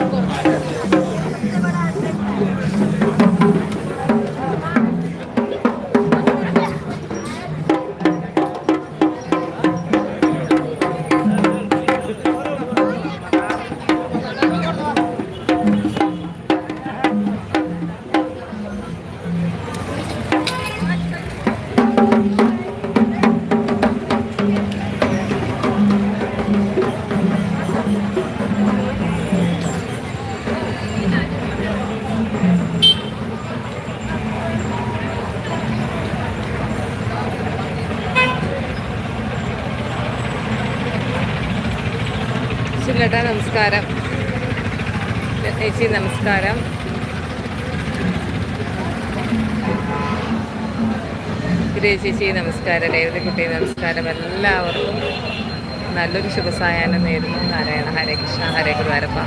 corta. Girija ചേച്ചി നമസ്കാരം രേവതിക്കുട്ടി നമസ്കാരം. എല്ലാവർക്കും നല്ലൊരു ശുഭസായാഹ്നം നേരുന്നു. നാരായണ ഹരേ കൃഷ്ണ ഹരേ ഗുരുവാരപ്പ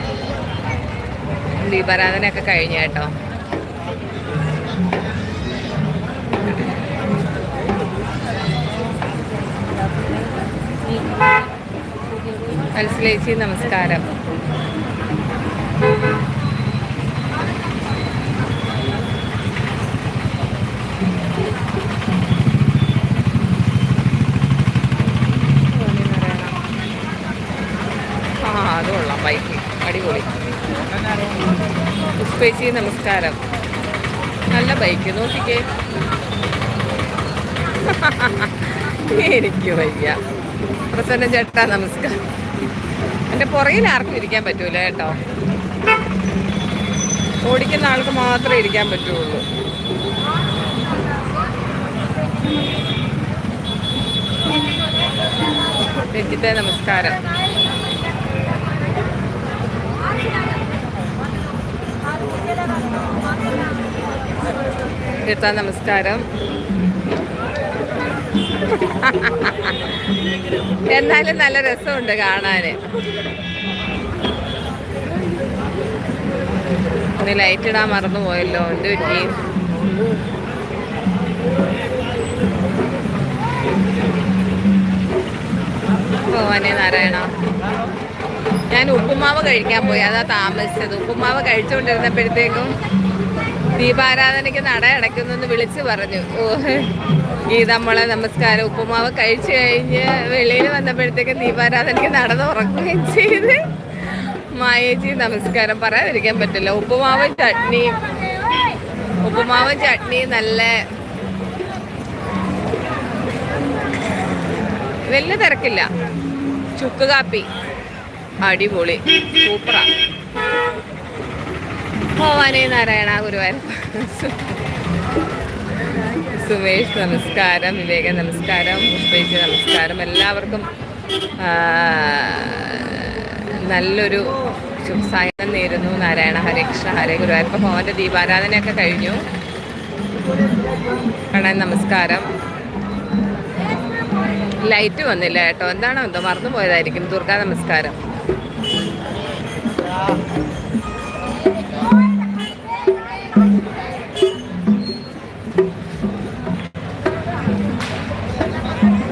ദീപാരാധനയൊക്കെ കഴിഞ്ഞ കേട്ടോ. മനസ്സിലേച്ചി നമസ്കാരം ആ അത് കൊള്ളാം ബൈക്ക് അടിപൊളി. പുഷ്പേച്ചി നമസ്കാരം. നല്ല ബൈക്ക് നോക്കിക്കേ. എനിക്ക് വയ്യ. പ്രസന്ന ചേട്ടാ നമസ്കാരം. എന്റെ പുറകിൽ ആർക്കും ഇരിക്കാൻ പറ്റൂല കേട്ടോ. ഓടിക്കുന്ന ആൾക്ക് മാത്രമേ ഇരിക്കാൻ പറ്റുള്ളൂ. രഞ്ജിത്തെ നമസ്കാരം. രത്ത നമസ്കാരം. എന്നാലും നല്ല രസമുണ്ട് കാണാന്. ഒന്ന് ലൈറ്റ് ഇടാൻ മറന്നു പോയല്ലോ എന്ത് പറ്റി? ഭഗവാനെ നാരായണ. ഞാൻ ഉപ്പുമാവ് കഴിക്കാൻ പോയി. അതാ താമസിച്ചത്. ഉപ്പുമാവ് കഴിച്ചുകൊണ്ടിരുന്നപ്പോഴത്തേക്കും ദീപാരാധനയ്ക്ക് നട അടയ്ക്കുന്നെന്ന് വിളിച്ചു പറഞ്ഞു. ഓ ഗീതമ്മളെ നമസ്കാരം. ഉപ്പുമാവ് കഴിച്ചു കഴിഞ്ഞ് വെളിയിൽ വന്നപ്പോഴത്തേക്കും ദീപാരാധനയ്ക്ക് നട തുറക്കുകയും ചെയ്ത്. മായേജി നമസ്കാരം. പറയാതിരിക്കാൻ പറ്റില്ല. ഉപ്പുമാവ് ചട്നി ഉപ്പുമാവ് ചട്നി നല്ല വലിയ തിരക്കില്ല. ചുക്ക് കാപ്പി. അടിപൊളി. സൂപ്പറാ. ഭവാനി നാരായണ ഗുരുവായൂർ. സുമേഷ് നമസ്കാരം. വിവേക നമസ്കാരം. പുഷ്പേജ് നമസ്കാരം. എല്ലാവർക്കും നല്ലൊരു ശുഭസായനം നേരുന്നു. നാരായണ ഹരേ കൃഷ്ണ ഹരേ ഗുരുവായൂരപ്പ ഭവന്റെ ദീപാരാധനയൊക്കെ കഴിഞ്ഞു. കണ്ണൻ നമസ്കാരം. ലൈറ്റ് വന്നില്ല കേട്ടോ. എന്താണോ എന്തോ മറന്നു പോയതായിരിക്കും ദുർഗാ നമസ്കാരം.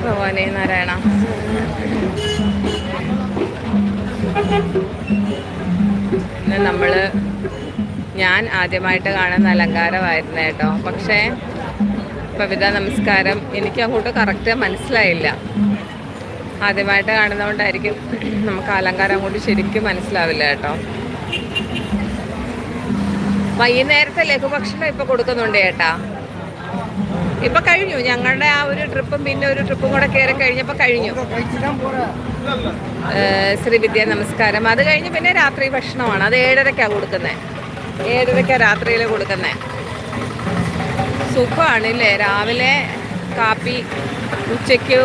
ഭഗവാനെ നാരായണ. പിന്നെ നമ്മൾ ഞാൻ ആദ്യമായിട്ട് കാണുന്ന അലങ്കാരമായിരുന്നു കേട്ടോ. പക്ഷേ കവിത നമസ്കാരം എനിക്ക് അങ്ങോട്ട് കറക്റ്റ് മനസ്സിലായില്ല. ആദ്യമായിട്ട് കാണുന്നതുകൊണ്ടായിരിക്കും നമുക്ക് അലങ്കാരം കൊണ്ട് ശരിക്കും മനസ്സിലാവില്ല കേട്ടോ. വൈകുന്നേരത്തെ ലഘുഭക്ഷണം ഇപ്പൊ കൊടുക്കുന്നുണ്ട് ചേട്ടാ. ഇപ്പൊ കഴിഞ്ഞു. ഞങ്ങളുടെ ആ ഒരു ട്രിപ്പും പിന്നെ ഒരു ട്രിപ്പും കൂടെ കയറി കഴിഞ്ഞപ്പോ കഴിഞ്ഞു. ശ്രീവിദ്യ നമസ്കാരം. അത് കഴിഞ്ഞ് പിന്നെ രാത്രി ഭക്ഷണമാണ്. അത് ഏഴരക്കാ കൊടുക്കുന്നത് ഏഴരക്കാ രാത്രിയിൽ കൊടുക്കുന്നത് സുഖമാണ് ഇല്ലേ? രാവിലെ കാപ്പി ഉച്ചയ്ക്ക്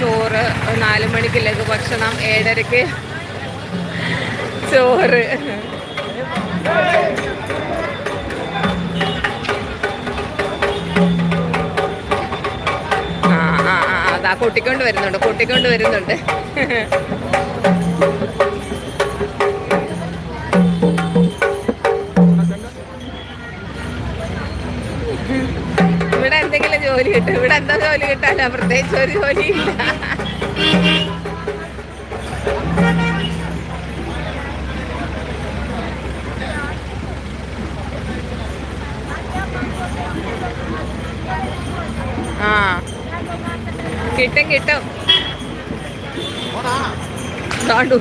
ചോറ് നാല് മണിക്ക് ലഘു ഭക്ഷണം ഏഴരയ്ക്ക് ചോറ്. ആ ആ ആ അതാ കൂട്ടിക്കൊണ്ട് വരുന്നുണ്ട് കൂട്ടിക്കൊണ്ട് വരുന്നുണ്ട്. ജോലി കിട്ടും. ഇവിടെ എന്താ ജോലി കിട്ടാനാ? പ്രത്യേകിച്ച് ഒരു ഇല്ല ആ. കിട്ടും കിട്ടും. താണ്ടു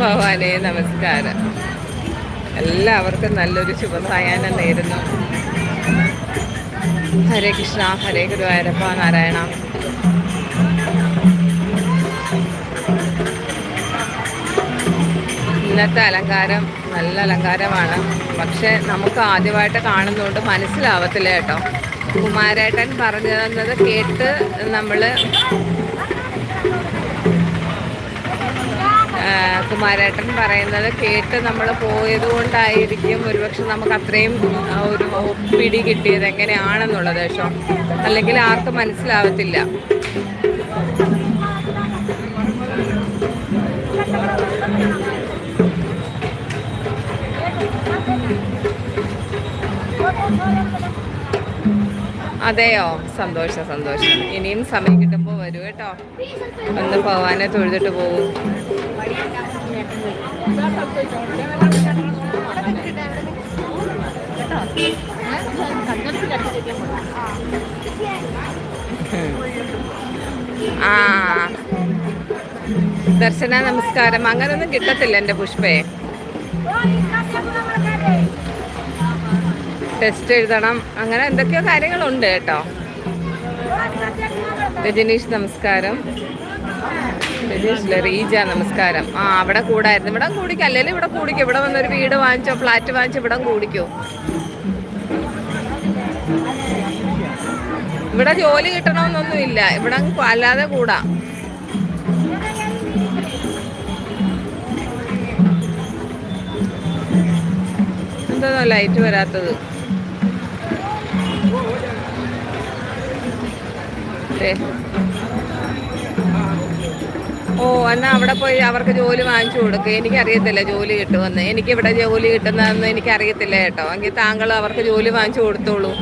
ഭവാനേ നമസ്കാരം. എല്ലാവർക്കും നല്ലൊരു ശുഭസായാഹ്നം നേരുന്നു. ഹരേ കൃഷ്ണ ഹരേ ഗുരുവായൂരപ്പ നാരായണ. ഇന്നത്തെ അലങ്കാരം നല്ല അലങ്കാരമാണ്. പക്ഷെ നമുക്ക് ആദ്യമായിട്ട് കാണുന്നതുകൊണ്ട് മനസ്സിലാവത്തില്ല കേട്ടോ. കുമാരേട്ടൻ പറഞ്ഞു തന്നത് കേട്ട് നമ്മൾ കുമാരേട്ടൻ പറയുന്നത് കേട്ട് നമ്മൾ പോയത് കൊണ്ടായിരിക്കും ഒരുപക്ഷെ നമുക്ക് അത്രയും ഒരു പിടി കിട്ടിയത് എങ്ങനെയാണെന്നുള്ളത് കേട്ടോ അല്ലെങ്കിൽ ആർക്കും മനസ്സിലാവത്തില്ല. അതെയോ? സന്തോഷം സന്തോഷം. ഇനിയും സമയം കിട്ടുമ്പോൾ വരൂ കേട്ടോ. ഒന്ന് പോവാനെ തൊഴുതിട്ട് പോകും ആ. ദർശന നമസ്കാരം. അങ്ങനൊന്നും കിട്ടത്തില്ല എന്റെ പുഷ്പേ. ടെസ്റ്റ് എഴുതണം. അങ്ങനെ എന്തൊക്കെയോ കാര്യങ്ങളുണ്ട് കേട്ടോ. രജനീഷ് നമസ്കാരം. രജനീഷ് റീജ നമസ്കാരം. ആ അവിടെ കൂടായിരുന്നു. ഇവിടെ കൂടിക്കും? അല്ലെങ്കിൽ ഇവിടെ കൂടിക്കും? ഇവിടെ വന്നൊരു വീട് വാങ്ങിച്ചോ ഫ്ലാറ്റ് വാങ്ങിച്ചോ ഇവിടെ കൂടിക്കോ? ഇവിടെ ജോലി കിട്ടണമെന്നൊന്നുമില്ല ഇവിടെ അല്ലാതെ കൂടാ. എന്താ ലൈറ്റ് വരാത്തത്? ദേ. ഓ എന്നാൽ അവിടെ പോയി അവർക്ക് ജോലി വാങ്ങിച്ചു കൊടുക്കുക എനിക്കറിയത്തില്ല ജോലി കിട്ടുമെന്ന്. എനിക്കിവിടെ ജോലി കിട്ടുന്നതെന്ന് എനിക്കറിയത്തില്ല കേട്ടോ. എങ്കിൽ താങ്കൾ അവർക്ക് ജോലി വാങ്ങിച്ചു കൊടുത്തോളൂ.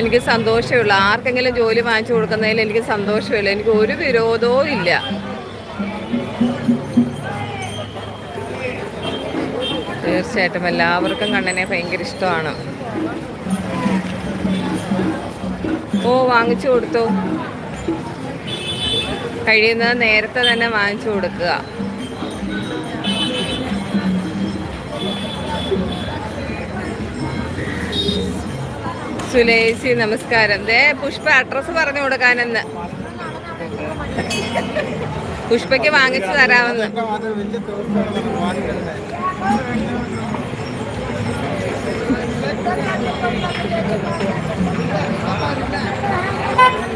എനിക്ക് സന്തോഷമുള്ളൂ. ആർക്കെങ്കിലും ജോലി വാങ്ങിച്ചു കൊടുക്കുന്നതിൽ എനിക്ക് സന്തോഷമില്ല. എനിക്ക് ഒരു വിരോധവും ഇല്ല. തീർച്ചയായിട്ടും എല്ലാവർക്കും കണ്ണനെ ഭയങ്കര ഇഷ്ടമാണ്. ഓ വാങ്ങിച്ചു കൊടുത്തു. കഴിയുന്നത് നേരത്തെ തന്നെ വാങ്ങിച്ചു കൊടുക്കുക. സുലേശി നമസ്കാരം. ദേ പുഷ്പ അഡ്രസ് പറഞ്ഞു കൊടുക്കാനെന്ന്. പുഷ്പയ്ക്ക് വാങ്ങിച്ചു തരാമെന്ന്.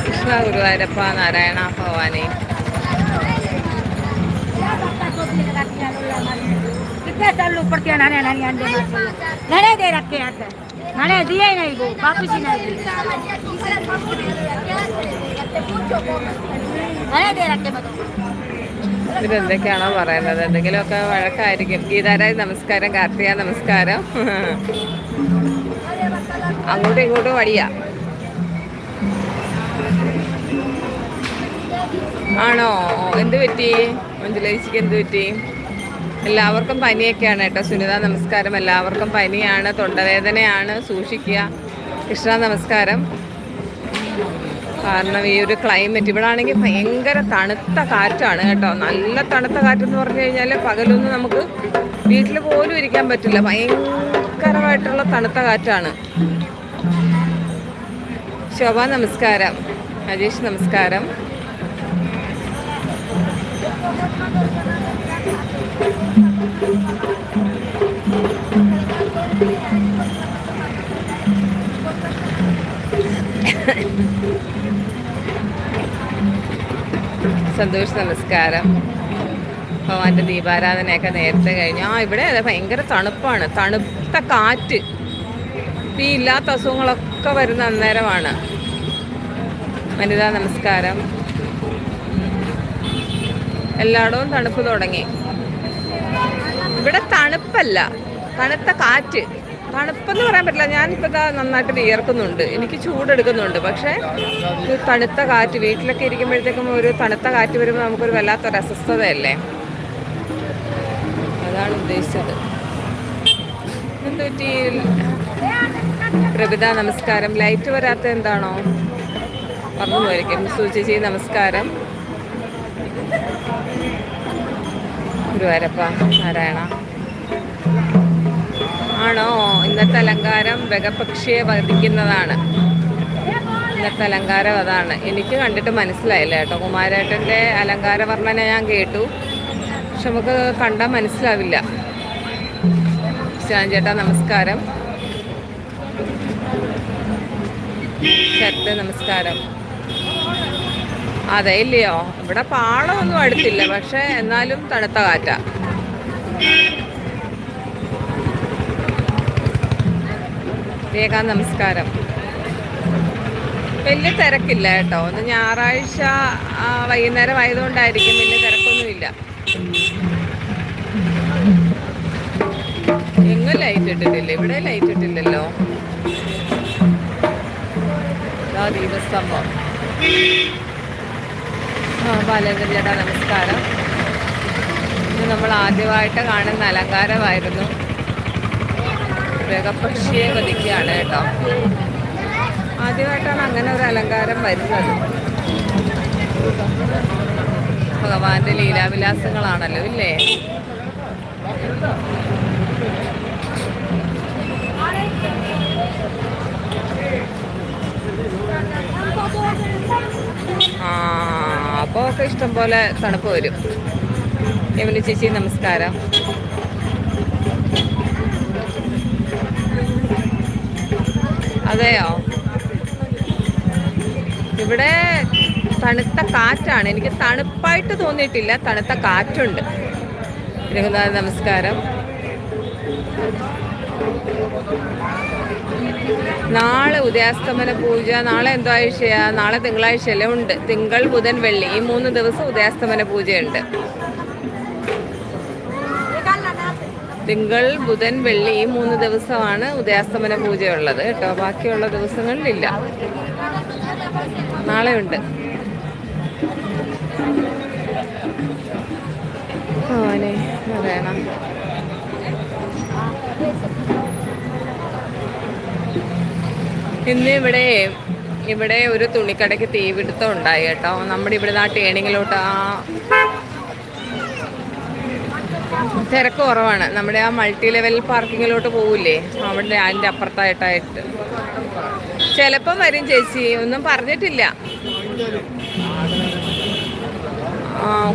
കൃഷ്ണ ഗുരുവായൂരപ്പ നാരായണ ഭഗവാനെ कितने साल ऊपर के नाने नानी अंडे नाने दे रखे हैं आते नाने दिए ही नहीं वो वापस ही नहीं दिए नाने दे रखे बताओ ഇതെന്തൊക്കെയാണോ പറയുന്നത് എന്തെങ്കിലുമൊക്കെ വഴക്കായിരിക്കും ഗീതാരായ നമസ്കാരം കാർത്തിക നമസ്കാരം അങ്ങോട്ടും ഇങ്ങോട്ടും വഴിയ. ആണോ? എന്ത് പറ്റി? മഞ്ജുലേച്ചിക്ക് എന്ത് പറ്റി? എല്ലാവർക്കും പനിയൊക്കെയാണ് കേട്ടോ. സുനിത നമസ്കാരം. എല്ലാവർക്കും പനിയാണ് തൊണ്ടവേദനയാണ്. സൂക്ഷിക്കുക. കൃഷ്ണ നമസ്കാരം. കാരണം ഈ ഒരു ക്ലൈമറ്റ് ഇവിടെ ആണെങ്കിൽ ഭയങ്കര തണുത്ത കാറ്റാണ് കേട്ടോ. നല്ല തണുത്ത കാറ്റെന്ന് പറഞ്ഞു കഴിഞ്ഞാൽ പകലൊന്നും നമുക്ക് വീട്ടിൽ പോലും ഇരിക്കാൻ പറ്റില്ല. ഭയങ്കരമായിട്ടുള്ള തണുത്ത കാറ്റാണ്. ശോഭ നമസ്കാരം. ഹരീഷ് നമസ്കാരം. സന്തോഷ് നമസ്കാരം. ഭഗവാന്റെ ദീപാരാധനയൊക്കെ നേരത്തെ കഴിഞ്ഞു. ആ ഇവിടെ ഭയങ്കര തണുപ്പാണ്. തണുത്ത കാറ്റ്. ഈ ഇല്ലാത്ത അസുഖങ്ങളൊക്കെ വരുന്ന അന്നേരമാണ്. വനിതാ നമസ്കാരം. എല്ലായിടവും തണുപ്പ് തുടങ്ങി. ഇവിടെ തണുപ്പല്ല. തണുത്ത കാറ്റ്. തണുപ്പെന്ന് പറയാൻ പറ്റില്ല. ഞാനിപ്പോൾ ഇതാ നന്നായിട്ട് വിയർക്കുന്നുണ്ട്. എനിക്ക് ചൂടെടുക്കുന്നുണ്ട്. പക്ഷേ ഒരു തണുത്ത കാറ്റ് വീട്ടിലൊക്കെ ഇരിക്കുമ്പോഴത്തേക്കും ഒരു തണുത്ത കാറ്റ് വരുമ്പോൾ നമുക്കൊരു വല്ലാത്തൊരു അസ്വസ്ഥതയല്ലേ അതാണ് ഉദ്ദേശിച്ചത്. എന്ത് പ്രഭിത നമസ്കാരം. ലൈറ്റ് വരാത്ത എന്താണോ? പറഞ്ഞു പോയിരിക്കും സൂചിച്ചി നമസ്കാരം. ഗുരുവാരപ്പ നാരായണ. ആണോ? ഇന്നത്തെ അലങ്കാരം വകപക്ഷിയെ വധിക്കുന്നതാണ് ഇന്നത്തെ അലങ്കാരം അതാണ്. എനിക്ക് കണ്ടിട്ട് മനസ്സിലായില്ല കേട്ടോ. കുമാരേട്ടന്റെ അലങ്കാര വർണന ഞാൻ കേട്ടു. പക്ഷെ നമുക്ക് കണ്ടാൽ മനസ്സിലാവില്ല. ശ്യാം ചേട്ടാ നമസ്കാരം. ശരത്ത് നമസ്കാരം. അതെ ഇല്ലയോ? ഇവിടെ പാളമൊന്നും അടുത്തില്ല പക്ഷെ എന്നാലും തണുത്ത കാറ്റ. രേഖ നമസ്കാരം. വലിയ തിരക്കില്ല കേട്ടോ. ഒന്ന് ഞായറാഴ്ച വൈകുന്നേരം ആയതുകൊണ്ടായിരിക്കും വലിയ തിരക്കൊന്നുമില്ല. എങ്ങും ലൈറ്റ് ഇട്ടിട്ടില്ല? ഇവിടെ ലൈറ്റ് ഇട്ടില്ലല്ലോ. ആ നമസ്കാരം. ഇത് നമ്മൾ ആദ്യമായിട്ട് കാണുന്ന അലങ്കാരമായിരുന്നു. മൃഗപക്ഷിയെ വധിക്കുകയാണ് കേട്ടോ. ആദ്യമായിട്ടാണ് അങ്ങനെ ഒരു അലങ്കാരം വരുന്നത്. ഭഗവാന്റെ ലീലാവിലാസങ്ങളാണല്ലോ ഇല്ലേ? ആ ഒക്കെ ഇഷ്ടംപോലെ തണുപ്പ് വരും. എമിലി ചേച്ചി നമസ്കാരം. അതെയോ? ഇവിടെ തണുത്ത കാറ്റാണ്. എനിക്ക് തണുപ്പായിട്ട് തോന്നിയിട്ടില്ല. തണുത്ത കാറ്റുണ്ട്. രഘുനാഥ് നമസ്കാരം. നാളെ ഉദയാസ്തമന പൂജ നാളെ എന്തോ ആഴ്ചയാ നാളെ തിങ്കളാഴ്ചയല്ലേ ഉണ്ട്. തിങ്കൾ ബുധൻ വെള്ളി. ഈ മൂന്ന് ദിവസം ഉദയാസ്തമന പൂജയുണ്ട്. തിങ്കൾ ബുധൻ വെള്ളി ഈ മൂന്ന് ദിവസമാണ് ഉദയാസ്തമന പൂജയുള്ളത് കേട്ടോ. ബാക്കിയുള്ള ദിവസങ്ങളിലില്ല. നാളെ ഉണ്ട്. ഓനെ പറയണം ഇന്ന് ഇവിടെ ഇവിടെ ഒരു തുണിക്കടയ്ക്ക് തീപിടുത്തം ഉണ്ടായി കേട്ടോ. നമ്മുടെ ഇവിടെ ആ ടേണിങ്ങിലോട്ട് ആ തിരക്ക് കുറവാണ്. നമ്മുടെ ആ മൾട്ടി ലെവൽ പാർക്കിങ്ങിലോട്ട് പോവില്ലേ? അവിടെ അതിന്റെ അപ്പുറത്തായിട്ടായിട്ട്. ചിലപ്പം വരും ചേച്ചി. ഒന്നും പറഞ്ഞിട്ടില്ല.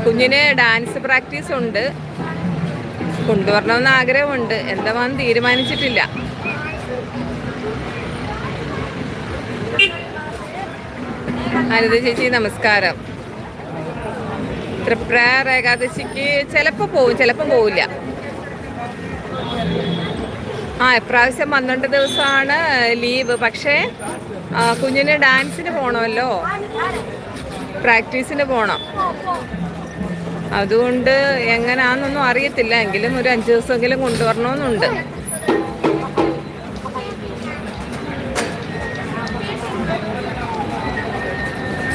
കുഞ്ഞിന് ഡാൻസ് പ്രാക്ടീസ് ഉണ്ട്. കൊണ്ടുവരണമെന്ന് ആഗ്രഹമുണ്ട്. എന്താണെന്ന് തീരുമാനിച്ചിട്ടില്ല. അനിത ചേച്ചി നമസ്കാരം. തൃപ്രാർ ഏകാദശിക്ക് ചിലപ്പോൾ പോവും ചിലപ്പോൾ പോവില്ല. ആ ഇപ്രാവശ്യം പന്ത്രണ്ട് ദിവസമാണ് ലീവ്. പക്ഷേ കുഞ്ഞിന് ഡാൻസിന് പോകണമല്ലോ പ്രാക്ടീസിന് പോകണം അതുകൊണ്ട് എങ്ങനെയാണെന്നൊന്നും അറിയത്തില്ല. എങ്കിലും ഒരു അഞ്ച് ദിവസമെങ്കിലും കൊണ്ടുവരണമെന്നുണ്ട്.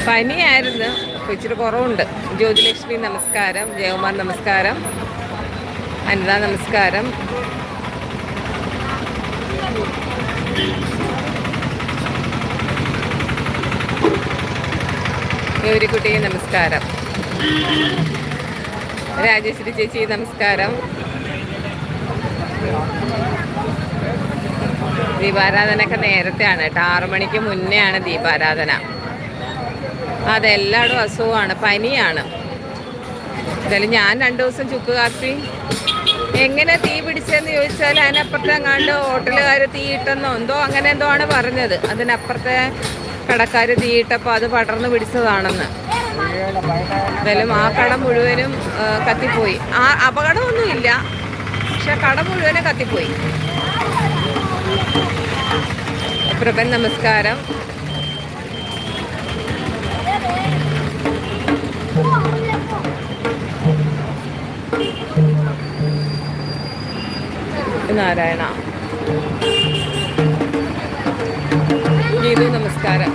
പനിയായിരുന്നു അപ്പോൾ ഇച്ചിരി കുറവുണ്ട്. ജ്യോതിലക്ഷ്മി നമസ്കാരം ജയകുമാർ നമസ്കാരം അനിത നമസ്കാരം. ഗൗരിക്കുട്ടി നമസ്കാരം. രാജശ്രീ ചേച്ചി നമസ്കാരം. ദീപാരാധനയൊക്കെ നേരത്തെയാണ് കേട്ടോ. ആറു മണിക്ക് ആണ് ദീപാരാധന. അതെല്ലായിടും അസുഖമാണ് പനിയാണ്. എന്തായാലും ഞാൻ രണ്ടു ദിവസം ചുക്ക് കാപ്പി. എങ്ങനെ തീ പിടിച്ചതെന്ന് ചോദിച്ചാൽ അതിനപ്പുറത്തെ എങ്ങാണ്ട് ഹോട്ടലുകാർ തീ ഇട്ടെന്നോ എന്തോ അങ്ങനെ എന്തോ ആണ് പറഞ്ഞത്. അതിനപ്പുറത്തെ കടക്കാർ തീ ഇട്ടപ്പോൾ അത് പടർന്നു പിടിച്ചതാണെന്ന്. എന്തായാലും ആ കട മുഴുവനും കത്തിപ്പോയി. ആ അപകടമൊന്നുമില്ല. പക്ഷെ കട മുഴുവനും കത്തിപ്പോയി. പ്രഭൻ നമസ്കാരം. നാരായണ. ഗീതു നമസ്കാരം.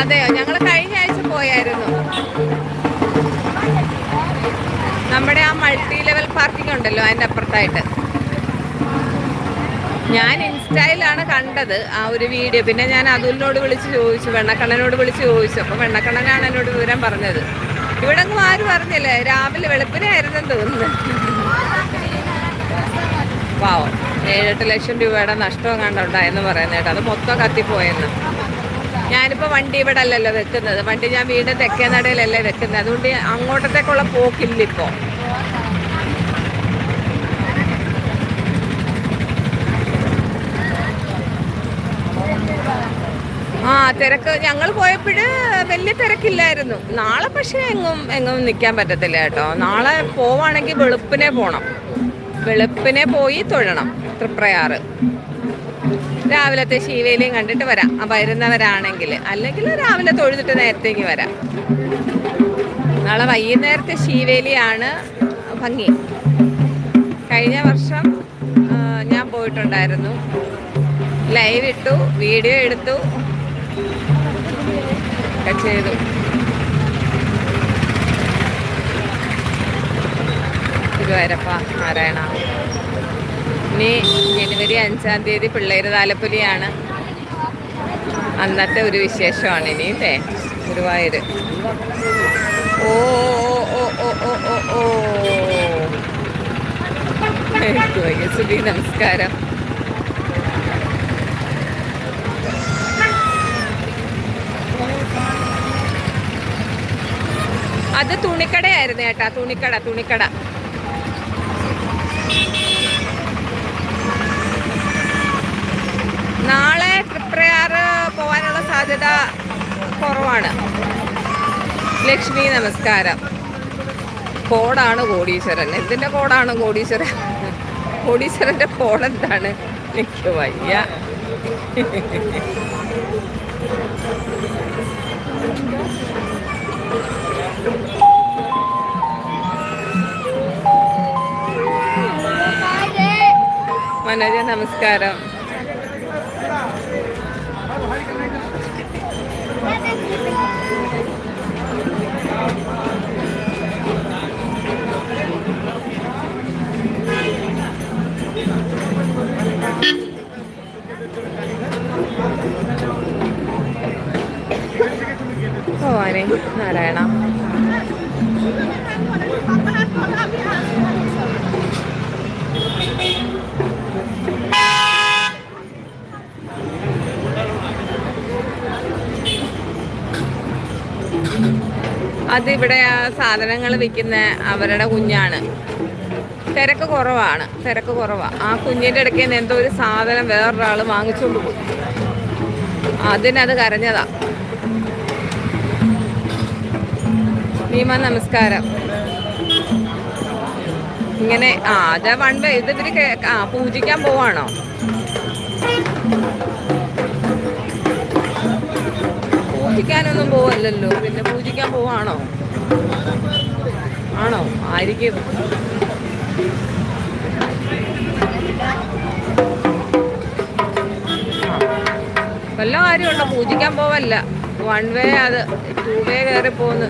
അതെയോ? ഞങ്ങൾ കഴിഞ്ഞ ആഴ്ച പോയായിരുന്നു. നമ്മുടെ ആ മൾട്ടി ലെവൽ പാർക്കിംഗ് ഉണ്ടല്ലോ അതിന്റെ അപ്പുറത്തായിട്ട്. ഞാൻ ഇൻസ്റ്റയിലാണ് കണ്ടത് ആ ഒരു വീഡിയോ പിന്നെ ഞാൻ അതുലിനോട് വിളിച്ച് ചോദിച്ചു വെണ്ണക്കണ്ണനോട് വിളിച്ച് ചോദിച്ചു. അപ്പം വെണ്ണക്കണ്ണനാണ് എന്നോട് വിവരം പറഞ്ഞത്. ഇവിടെ ആരും അറിഞ്ഞില്ലേ? രാവിലെ വെളുപ്പിനായിരുന്നെന്ന് തോന്നുന്നു. പാവം ഏഴെട്ട് ലക്ഷം രൂപയുടെ നഷ്ടം കണ്ടുണ്ടായെന്ന് പറയുന്നത് കേട്ടോ. അത് മൊത്തം കത്തിപ്പോയെന്ന്. ഞാനിപ്പോൾ വണ്ടി ഇവിടെ അല്ലല്ലോ വെക്കുന്നത്. വണ്ടി ഞാൻ വീണ്ടും തെക്കേ നടയിലല്ലേ വെക്കുന്നത്. അതുകൊണ്ട് അങ്ങോട്ടത്തേക്കുള്ള പോക്കില്ല ഇപ്പോൾ ആ തിരക്ക്. ഞങ്ങൾ പോയപ്പോൾ വലിയ തിരക്കില്ലായിരുന്നു. നാളെ പക്ഷേ എങ്ങും എങ്ങും നിൽക്കാൻ പറ്റത്തില്ല കേട്ടോ. നാളെ പോവാണെങ്കിൽ വെളുപ്പിനെ പോകണം വെളുപ്പിനെ പോയി തൊഴണം തൃപ്രയാറ്. രാവിലത്തെ ശീവേലിയും കണ്ടിട്ട് വരാം. വരുന്നവരാണെങ്കിൽ അല്ലെങ്കിൽ രാവിലെ തൊഴുതിട്ട് നേരത്തേക്ക് വരാം. നാളെ വൈകുന്നേരത്തെ ശീവേലിയാണ് ഭംഗി. കഴിഞ്ഞ വർഷം ഞാൻ പോയിട്ടുണ്ടായിരുന്നു. ലൈവ് ഇട്ടു വീഡിയോ എടുത്തു. ഒക്കെ ചെയ്തു. ഗുരുവായൂരപ്പ നാരായണ. ഇനി ജനുവരി അഞ്ചാം തീയതി പിള്ളേര് താലപ്പൊലിയാണ്. അന്നത്തെ ഒരു വിശേഷമാണ് ഇനി അല്ലേ? ഗുരുവായൂര്. ഓ ഓ ഓ ഓ ഓ ഓ സുബി നമസ്കാരം. അത് തുണിക്കടയായിരുന്നു ചേട്ടാ തുണിക്കട തുണിക്കട. നാളെ തൃപ്രയാറ് പോകാനുള്ള സാധ്യത കുറവാണ്. ലക്ഷ്മി നമസ്കാരം. കോടാണ് കോടീശ്വരൻ. എന്തിന്റെ കോടാണ് കോടീശ്വരൻ? കോടീശ്വരന്റെ കോടെന്താണ് എനിക്ക് വയ്യ. മനോജ നമസ്കാരം. അതിവിടെ ആ സാധനങ്ങൾ വിൽക്കുന്ന അവരുടെ കുഞ്ഞാണ്. തിരക്ക് കുറവാണ്. തിരക്ക് കുറവാണ് ആ കുഞ്ഞിന്റെ ഇടയ്ക്ക് നിന്ന് എന്തോ ഒരു സാധനം വേറൊരാൾ വാങ്ങിച്ചുകൊണ്ട് പോയി. അതിനത് കരഞ്ഞതാ. ഭീമ നമസ്കാരം. ഇങ്ങനെ ആ അത് വൺ ഇത് ഇവർ ആ പൂജിക്കാൻ പോവാണോ? പൂജിക്കാനൊന്നും പോവല്ലല്ലോ. പിന്നെ പൂജിക്കാൻ പോവാണോ? ആണോ? ആയിരിക്കും. വല്ല കാര്യമുണ്ടോ? പൂജിക്കാൻ പോവല്ല. വൺ വേ അത് ടൂ വേ കയറി പോന്ന്.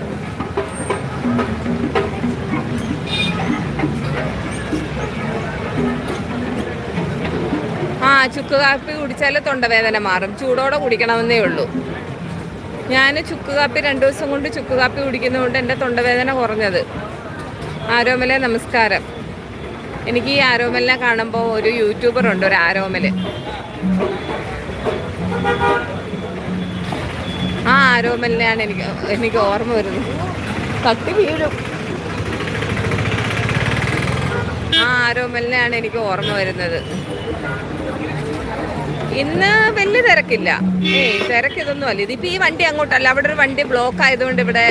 ആ ചുക്ക് കാപ്പി കുടിച്ചാൽ തൊണ്ടവേദന മാറും. ചൂടോടെ കുടിക്കണമെന്നേ ഉള്ളൂ. ഞാൻ ചുക്ക് കാപ്പി രണ്ട് ദിവസം കൊണ്ട് ചുക്ക് കാപ്പി കുടിക്കുന്നതുകൊണ്ട് എന്റെ തൊണ്ടവേദന കുറഞ്ഞത്. ആരോമലെ നമസ്കാരം. എനിക്ക് ഈ ആരോമലിനെ കാണുമ്പോൾ ഒരു യൂട്യൂബർ ഉണ്ട് ഒരു ആരോമൽ ആ ആരോമലിനെയാണ് എനിക്ക് എനിക്ക് ഓർമ്മ വരുന്നത്. തട്ടി വീഴും. ആ ആരോമലിനെയാണ് എനിക്ക് ഓർമ്മ വരുന്നത്. ഇന്ന് വലിയ തിരക്കില്ല. ഏയ് തിരക്ക് ഇതൊന്നും അല്ല. ഇതിപ്പോ ഈ വണ്ടി അങ്ങോട്ടല്ല. അവിടെ ഒരു വണ്ടി ബ്ലോക്ക് ആയതുകൊണ്ട് ഇവിടെ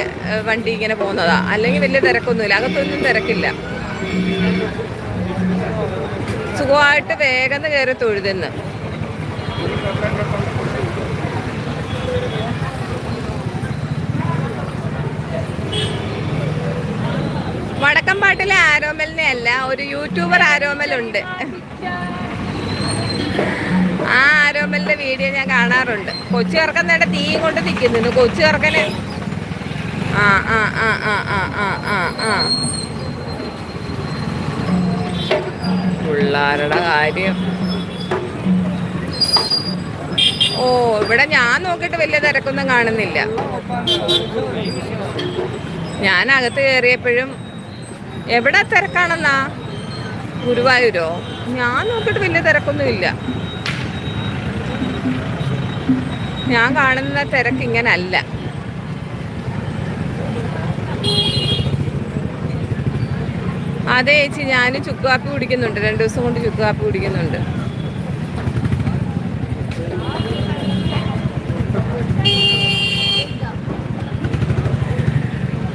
വണ്ടി ഇങ്ങനെ പോകുന്നതാ. അല്ലെങ്കിൽ വലിയ തിരക്കൊന്നുമില്ല. അകത്തൊന്നും തിരക്കില്ല. സുഖമായിട്ട് വേഗം കയറി തൊഴുതെന്ന്. വടക്കമ്പാട്ടിലെ ആരോമലിനെ അല്ല ഒരു യൂട്യൂബർ ആരോമലുണ്ട്. ആ ആരോമലിന്റെ വീഡിയോ ഞാൻ കാണാറുണ്ട്. കൊച്ചു ചെറുക്കൻ നേടെ തീയും കൊണ്ട് നിൽക്കുന്നു കൊച്ചു ചെറുക്കന് ആ ആ ആ ആ ആ ആ ആ ആ. പിള്ളാരുടെ കാര്യം. ഇവിടെ ഞാൻ നോക്കിയിട്ട് വലിയ തിരക്കൊന്നും കാണുന്നില്ല. ഞാൻ അകത്ത് കയറിയപ്പോഴും എവിടെ തിരക്കാണെന്നാ? ഗുരുവായൂരോ? ഞാൻ നോക്കിയിട്ട് വലിയ തിരക്കൊന്നും ഇല്ല ഞാൻ കാണുന്ന തിരക്ക് ഇങ്ങനെ അല്ല അതെ ചേച്ചി ഞാൻ ചുക്ക് കാപ്പി കുടിക്കുന്നുണ്ട്. രണ്ട് ദിവസം കൊണ്ട് ചുക്ക് കാപ്പി കുടിക്കുന്നുണ്ട്.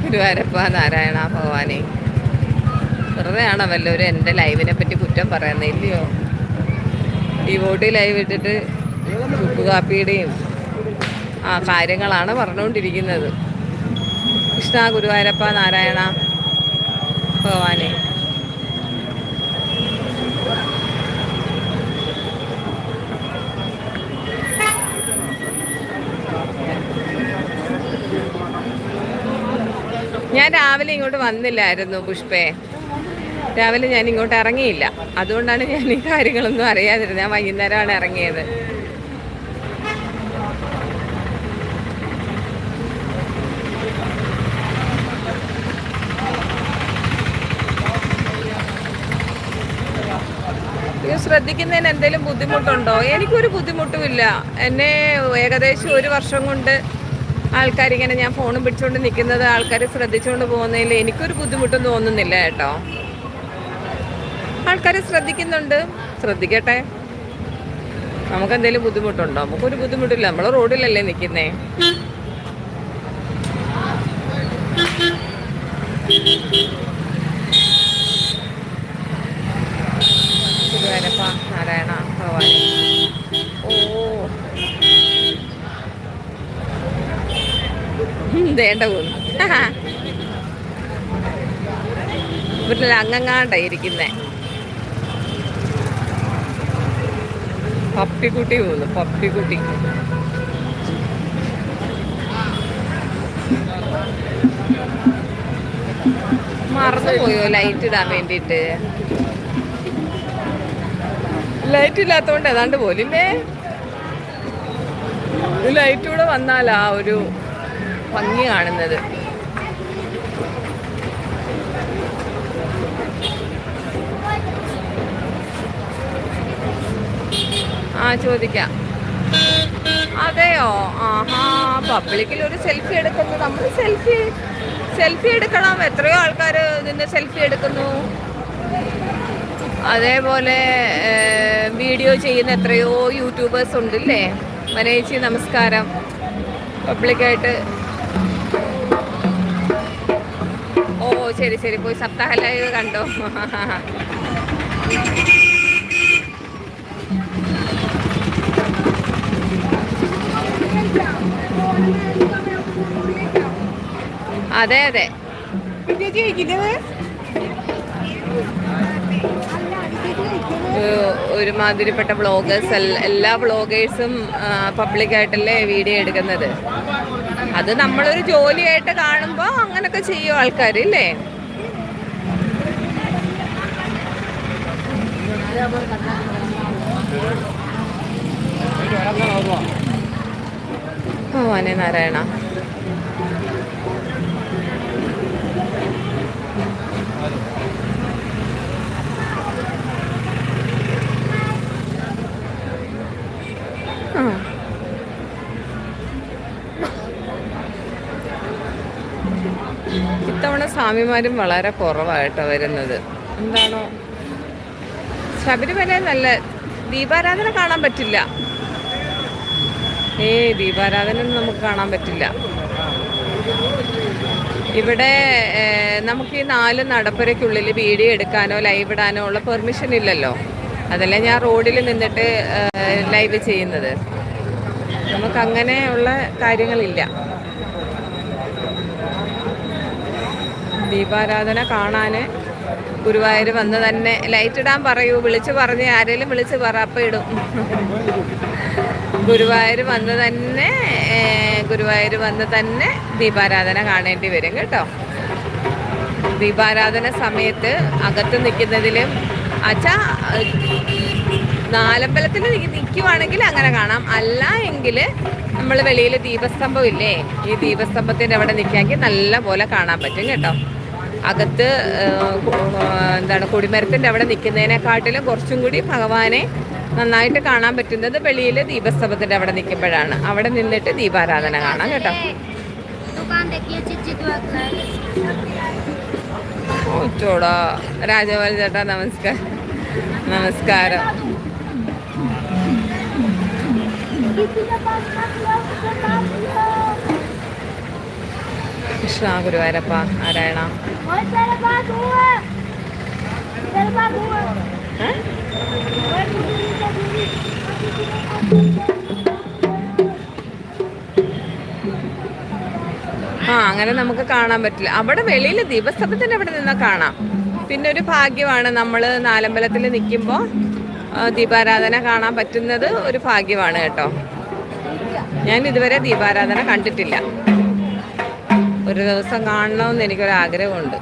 ഗുരുവാരപ്പ നാരായണ ഭഗവാനെ. വെറുതെ ആണോ വല്ലവരും എന്റെ ലൈവിനെ പറ്റി കുറ്റം പറയുന്നില്ലയോ ഡിവോട്ടി ലൈവ് ഇട്ടിട്ട് ചുക്ക് കാപ്പിയുടെയും ആ കാര്യങ്ങളാണ് പറഞ്ഞുകൊണ്ടിരിക്കുന്നത്. കൃഷ്ണ ഗുരുവായൂരപ്പ നാരായണ ഭഗവാനെ. ഞാൻ രാവിലെ ഇങ്ങോട്ട് വന്നില്ലായിരുന്നു പുഷ്പേ. രാവിലെ ഞാൻ ഇങ്ങോട്ട് ഇറങ്ങിയില്ല. അതുകൊണ്ടാണ് ഞാൻ ഈ കാര്യങ്ങളൊന്നും അറിയാതിരുന്നത്. ഞാൻ വൈകുന്നേരമാണ് ഇറങ്ങിയത് ഇത് ശ്രദ്ധിക്കുന്നതിന് എന്തെങ്കിലും ബുദ്ധിമുട്ടുണ്ടോ? എനിക്കൊരു ബുദ്ധിമുട്ടുമില്ല. എന്നെ ഏകദേശം ഒരു വർഷം കൊണ്ട് ആൾക്കാരിങ്ങനെ ഞാൻ ഫോണും പിടിച്ചുകൊണ്ട് നിൽക്കുന്നത് ആൾക്കാർ ശ്രദ്ധിച്ചുകൊണ്ട് പോകുന്നതിൽ എനിക്കൊരു ബുദ്ധിമുട്ടും തോന്നുന്നില്ല കേട്ടോ. ആൾക്കാർ ശ്രദ്ധിക്കുന്നുണ്ട്. ശ്രദ്ധിക്കട്ടെ. നമുക്ക് എന്തെങ്കിലും ബുദ്ധിമുട്ടുണ്ടോ? നമുക്കൊരു ബുദ്ധിമുട്ടില്ല. നമ്മൾ റോഡിലല്ലേ നിൽക്കുന്നേ ഗുരുവായൂരപ്പ നാരായണ ഭഗവാനെ ഓ ഉം, ദേണ്ട പോന്നു കുട്ടി ഇരിക്കുന്നേ പപ്പിക്കുട്ടി പോകുന്നു പപ്പിക്കുട്ടി. മറന്നുപോയോ ലൈറ്റ് ഇടാൻ വേണ്ടിയിട്ട്? ലൈറ്റ് ഇല്ലാത്തോണ്ട് ഏതാണ്ട് പോലില്ലേ? ലൈറ്റ് കൂടെ വന്നാലാ ഒരു ഭംഗി കാണുന്നത്. ആ ചോദിക്കാം. അതെയോ? ആഹാ പബ്ലിക്കിൽ ഒരു സെൽഫി എടുക്കുന്നു. നമ്മൾ സെൽഫി സെൽഫി എടുക്കണം. എത്രയോ ആൾക്കാർ ഇതിന് സെൽഫി എടുക്കുന്നു. അതേപോലെ വീഡിയോ ചെയ്യുന്ന എത്രയോ യൂട്യൂബേഴ്സ് ഉണ്ടല്ലേ? മനേച്ചി നമസ്കാരം. പബ്ലിക്കായിട്ട് ഓ ശരി ശരി. പോയി സപ്താഹ ലൈവ് കണ്ടോ? അതെ അതെ. ഒരു- ഒരുമാതിരിപ്പെട്ട ബ്ലോഗേഴ്സ് എല്ലാ ബ്ലോഗേഴ്സും പബ്ലിക്കായിട്ടല്ലേ വീഡിയോ എടുക്കുന്നത്. അത് നമ്മളൊരു ജോലിയായിട്ട് കാണുമ്പോൾ അങ്ങനൊക്കെ ചെയ്യും ആൾക്കാർ ഇല്ലേ? ഭഗവാനെ നാരായണ. ഇത്തവണ സ്വാമിമാരും വളരെ കുറവായിട്ടോ വരുന്നത്. എന്താണോ? ശബരിമല നല്ല ദീപാരാധന കാണാൻ പറ്റില്ല. ഏയ് ദീപാരാധന ഒന്നും നമുക്ക് കാണാൻ പറ്റില്ല. ഇവിടെ നമുക്ക് ഈ നാല് നടപ്പുരയ്ക്കുള്ളിൽ വീഡിയോ എടുക്കാനോ ലൈവ് ഇടാനോ ഉള്ള പെർമിഷൻ ഇല്ലല്ലോ. അതല്ല ഞാൻ റോഡിൽ നിന്നിട്ട് ലൈവ് ചെയ്യുന്നത്. നമുക്ക് അങ്ങനെയുള്ള കാര്യങ്ങളില്ല. ദീപാരാധന കാണാൻ ഗുരുവായൂർ വന്ന് തന്നെ ലൈറ്റ് ഇടാൻ പറയൂ വിളിച്ച് പറഞ്ഞ് ആരെങ്കിലും വിളിച്ച് പറ അപ്പം ഇടും. ഗുരുവായൂർ വന്ന് തന്നെ ഗുരുവായൂർ വന്ന് തന്നെ ദീപാരാധന കാണേണ്ടി വരും കേട്ടോ. ദീപാരാധന സമയത്ത് അകത്ത് നിൽക്കുന്നതിലും അച്ഛാ നാലമ്പലത്തിൽ നിൽക്കുവാണെങ്കിൽ അങ്ങനെ കാണാം. അല്ല എങ്കിൽ നമ്മൾ വെളിയിൽ ദീപസ്തംഭം ഇല്ലേ? ഈ ദീപസ്തംഭത്തിന്റെ അവിടെ നിൽക്കാമെങ്കിൽ നല്ല പോലെ കാണാൻ പറ്റും കേട്ടോ. അകത്ത് എന്താണ് കൊടിമരത്തിന്റെ അവിടെ നിൽക്കുന്നതിനെക്കാട്ടിലും കുറച്ചും കൂടി ഭഗവാനെ നന്നായിട്ട് കാണാൻ പറ്റുന്നത് വെളിയിൽ ദീപസ്തംഭത്തിന്റെ അവിടെ നിൽക്കുമ്പോഴാണ്. അവിടെ നിന്നിട്ട് ദീപാരാധന കാണാം കേട്ടോ. ചോടോ രാജപാൽ ചേട്ടാ നമസ്കാരം നമസ്കാരം. കൃഷ്ണ ഗുരുവായൂരപ്പ ആരായണ ആ അങ്ങനെ നമുക്ക് കാണാൻ പറ്റില്ല. അവിടെ വെളിയിൽ ദീപസ്തംഭത്തിന്റെ അവിടെ നിന്നാൽ കാണാം. പിന്നെ ഒരു ഭാഗ്യമാണ് നമ്മൾ നാലമ്പലത്തിൽ നിൽക്കുമ്പോൾ ദീപാരാധന കാണാൻ പറ്റുന്നത് ഒരു ഭാഗ്യമാണ് കേട്ടോ. ഞാൻ ഇതുവരെ ദീപാരാധന കണ്ടിട്ടില്ല. ഒരു ദിവസം കാണണമെന്ന് എനിക്കൊരാഗ്രഹമുണ്ട്.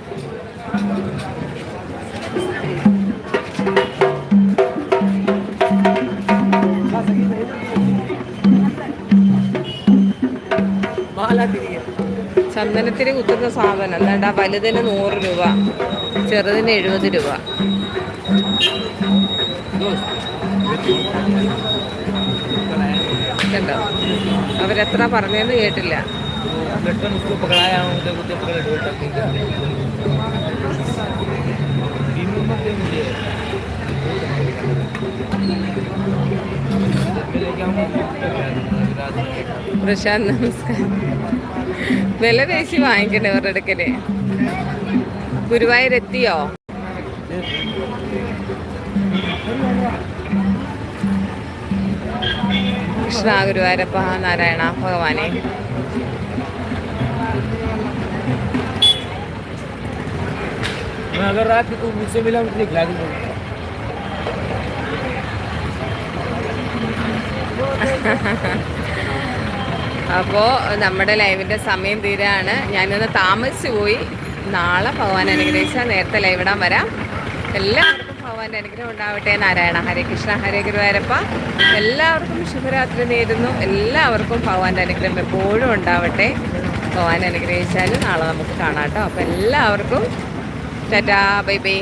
ചന്ദനത്തിന് കുത്തുന്ന സാധനം എന്താ വലുതിന് നൂറ് രൂപ ചെറുതിന് എഴുപത് രൂപ കണ്ടോ അവരെത്ര പറഞ്ഞതെന്ന് കേട്ടില്ല लटकन उसको पकड़ाया हूँ उधर उधर पकड़े ढोल टपकी करके बीम मत दे मुझे मैं लेके आऊँगा പ്രശാന്ത് നമസ്കാരം വില പേശി വാങ്ങിക്കണേ ഇവരുടെ അടുക്കല് ഗുരുവായൂരെത്തിയോ കൃഷ്ണ ഗുരുവായൂരപ്പ നാരായണ ഭഗവാനെ मैं अगर रात को तू मुझसे मिला मुझे खिला दूँगा അപ്പോൾ നമ്മുടെ ലൈവിന്റെ സമയം തീരാണ്. ഞാനിന്ന് താമസിച്ചു പോയി. നാളെ ഭഗവാൻ അനുഗ്രഹിച്ചാൽ നേരത്തെ ലൈവ് ഇടാൻ വരാം. എല്ലാവർക്കും ഭഗവാന്റെ അനുഗ്രഹം ഉണ്ടാവട്ടെ. നാരായണ ഹരേ കൃഷ്ണ ഹരേ ഗുരുവായൂരപ്പ. എല്ലാവർക്കും ശുഭരാത്രി നേരുന്നു. എല്ലാവർക്കും ഭഗവാന്റെ അനുഗ്രഹം എപ്പോഴും ഉണ്ടാവട്ടെ. ഭഗവാൻ അനുഗ്രഹിച്ചാൽ നാളെ നമുക്ക് കാണാം കേട്ടോ. അപ്പോൾ എല്ലാവർക്കും ടാറ്റാ ബൈ ബൈ.